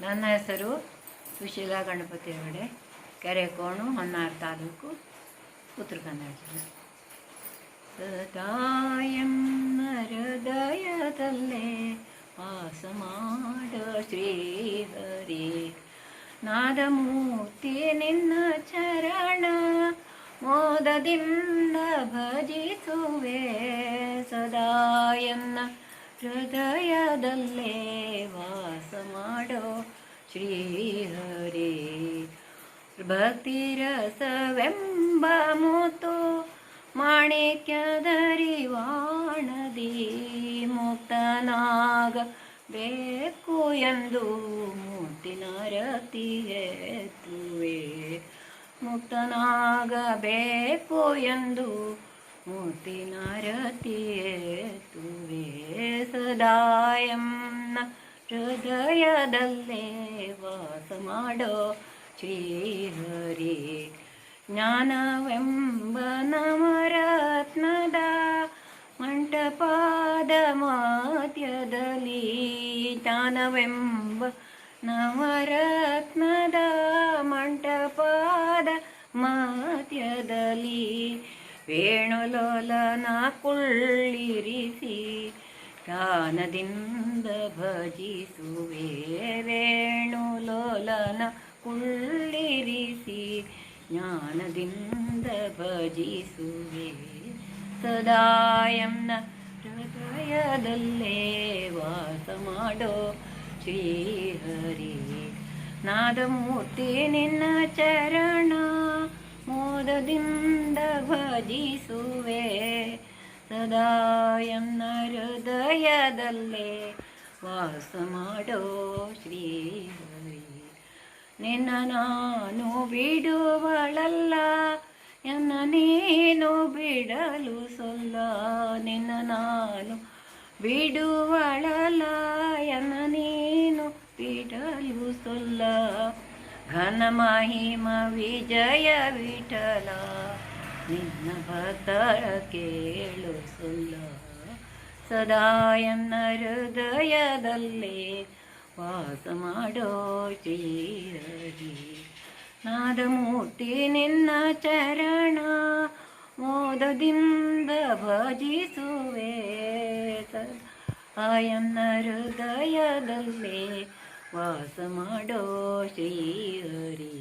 ನನ್ನ ಹೆಸರು ಸುಶೀಲಾ ಗಣಪತಿ ಹೆಗಡೆ ಕೆರೆಕೋಣು ಹೊನ್ನಾರ್ ತಾಲೂಕು, ಉತ್ತರ ಕನ್ನಡ ಜಿಲ್ಲೆ. ಸದಾಯಂ ಹೃದಯದಲ್ಲೇ ವಾಸ ಮಾಡ ಶ್ರೀಹರಿ. ನಾದಮೂರ್ತಿ ನಿನ್ನ ಚರಣ ಮೋದದಿಂದ ಭಜಿಸುವೆ. ಸದಾಯನ್ನ ಹೃದಯದಲ್ಲೇ ವಾಸ ಮಾಡೋ ಶ್ರೀಹರಿ. ಭಕ್ತಿರಸವೆಂಬ ಮಾಣಿಕ್ಯದರಿ ಮಾಣಿಕ್ಯದರಿವಾಣದಿ ಮುಕ್ತನಾಗ ಬೇಕು ಎಂದು ಮುತ್ತಿನ ರತಿಯೇತುವೆ ಮುಕ್ತನಾಗಬೇಕು ಎಂದು ಮುತ್ತಿನ ರತಿಯೇತುವೆ ಸದಾಯಂನ ಹೃದಯದಲ್ಲೇ ವಾಸ ಮಾಡೋ ಶ್ರೀಹರಿ ಜ್ಞಾನವೆಂಬ ನವರತ್ನದ ಮಂಟಪಾದ ಮಾತ್ಯದಲ್ಲಿ ಜ್ಞಾನವೆಂಬ ನವರತ್ನದ ಮಂಟಪಾದ ಮಾತ್ಯದಲ್ಲಿ ವೇಣುಲೋಲನ ಕುಳ್ಳಿರಿಸಿ ಗಾನದಿಂದ ಭಜಿಸುವೆ. ವೇಣುಲೋಲನ ಕುಳ್ಳಿರಿಸಿ ಜ್ಞಾನದಿಂದ ಭಜಿಸುವೆ. ಸದಾಯಂನ ಹೃದಯದಲ್ಲೇ ವಾಸ ಮಾಡೋ ಶ್ರೀಹರಿ. ನಾದಮೂರ್ತಿ ನಿನ್ನ ಚರಣ ಮೋದದಿಂದ ಭಜಿಸುವೆ ಸದಾಯಂನ ಹೃದಯದಲ್ಲೇ ವಾಸ ಮಾಡೋ ಶ್ರೀ ನಿನ್ನ ನಾನು ಬಿಡುವಳಲ್ಲ, ಎನ್ನ ನೀನು ಬಿಡಲು ಸೊಲ್ಲ. ನಿನ್ನ ನಾನು ಬಿಡುವಳಲ್ಲ, ಎನ್ನ ನೀನು ಬಿಡಲು ಸೊಲ್ಲ. ಘನ ಮಹಿಮ ವಿಜಯ ವಿಠಲ. ನಿನ್ನ ಭಕ್ತರ ಕೇಳು ಸೊಲ್ಲ ಸದಾ ಎನ್ನ ಹೃದಯದಲ್ಲೇ ವಾಸ ಮಾಡೋ ಶ್ರೀಹರಿ ನಾದಮೂರ್ತಿ ನಿನ್ನ ಚರಣ ಮೋದದಿಂದ ಭಜಿಸುವೆ ಆಯನ್ನ ಹೃದಯದಲ್ಲೇ ವಾಸ ಮಾಡೋ ಶ್ರೀಹರಿ